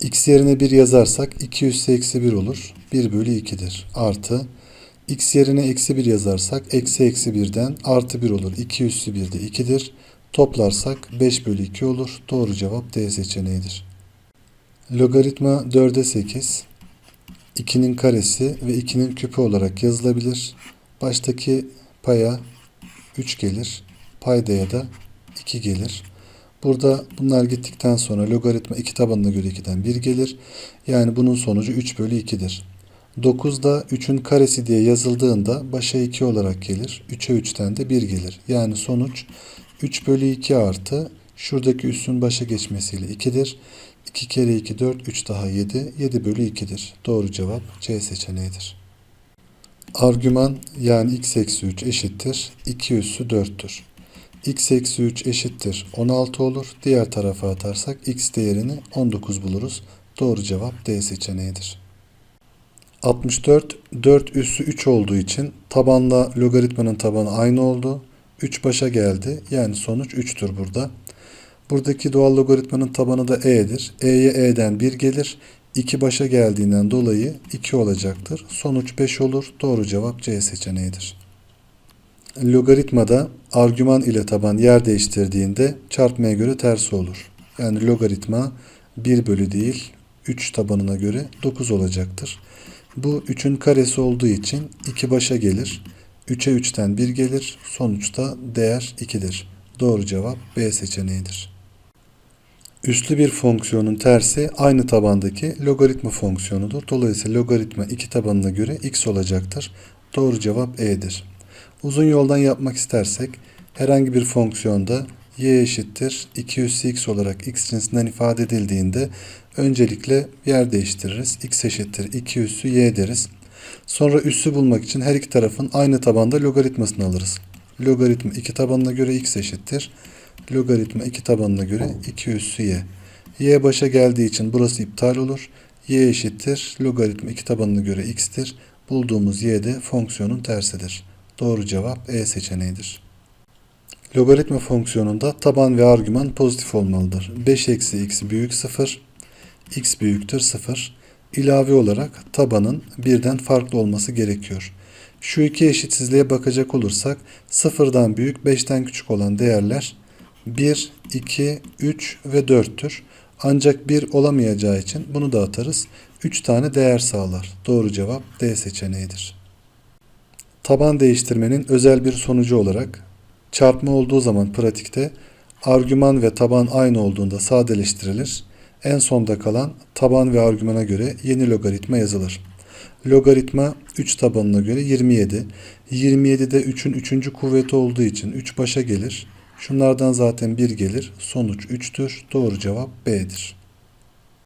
x yerine 1 yazarsak 2 üssü eksi 1 olur. 1 bölü 2'dir. Artı x yerine eksi 1 yazarsak eksi eksi 1'den artı 1 olur. 2 üssü 1 de 2'dir. Toplarsak 5 bölü 2 olur. Doğru cevap D seçeneğidir. Logaritma 4'e 8 2'nin karesi ve 2'nin küpü olarak yazılabilir. Baştaki paya 3 gelir. Paydaya da 2 gelir. Burada bunlar gittikten sonra logaritma 2 tabanına göre 2'den 1 gelir. Yani bunun sonucu 3 bölü 2'dir. 9 da 3'ün karesi diye yazıldığında başa 2 olarak gelir. 3'e 3'ten de 1 gelir. Yani sonuç 3 bölü 2 artı şuradaki üssün başa geçmesiyle 2'dir. 2 kere 2 4, 3 daha 7. 7 bölü 2'dir. Doğru cevap C seçeneğidir. Argüman yani x eksi 3 eşittir. 2 üssü 4'tür. X eksi 3 eşittir 16 olur. Diğer tarafa atarsak x değerini 19 buluruz. Doğru cevap D seçeneğidir. 64 4 üssü 3 olduğu için tabanla logaritmanın tabanı aynı oldu. 3 başa geldi. Yani sonuç 3'tür burada. Buradaki doğal logaritmanın tabanı da e'dir. e'ye e'den 1 gelir. 2 başa geldiğinden dolayı 2 olacaktır. Sonuç 5 olur. Doğru cevap C seçeneğidir. Logaritmada argüman ile taban yer değiştirdiğinde çarpmaya göre tersi olur. Yani logaritma 1 bölü değil 3 tabanına göre 9 olacaktır. Bu 3'ün karesi olduğu için 2 başa gelir. 3'e 3'ten 1 gelir. Sonuçta değer 2'dir. Doğru cevap B seçeneğidir. Üslü bir fonksiyonun tersi aynı tabandaki logaritma fonksiyonudur. Dolayısıyla logaritma iki tabanına göre x olacaktır. Doğru cevap E'dir. Uzun yoldan yapmak istersek herhangi bir fonksiyonda y eşittir 2 üssü x olarak x cinsinden ifade edildiğinde öncelikle yer değiştiririz. x eşittir 2 üssü y deriz. Sonra üssü bulmak için her iki tarafın aynı tabanda logaritmasını alırız. Logaritma iki tabanına göre x eşittir logaritma 2 tabanına göre 2 üssü y. y başa geldiği için burası iptal olur. y eşittir logaritma 2 tabanına göre x'tir. Bulduğumuz y de fonksiyonun tersidir. Doğru cevap E seçeneğidir. Logaritma fonksiyonunda taban ve argüman pozitif olmalıdır. 5 eksi x büyük 0, x büyüktür 0. İlave olarak tabanın birden farklı olması gerekiyor. Şu iki eşitsizliğe bakacak olursak sıfırdan büyük 5'ten küçük olan değerler 1, 2, 3 ve 4'tür. Ancak 1 olamayacağı için bunu da atarız. 3 tane değer sağlar. Doğru cevap D seçeneğidir. Taban değiştirmenin özel bir sonucu olarak çarpma olduğu zaman pratikte argüman ve taban aynı olduğunda sadeleştirilir. En sonda kalan taban ve argümana göre yeni logaritma yazılır. Logaritma 3 tabanına göre 27. 27'de 3'ün 3. kuvveti olduğu için 3 başa gelir. Şunlardan zaten 1 gelir. Sonuç 3'tür. Doğru cevap B'dir.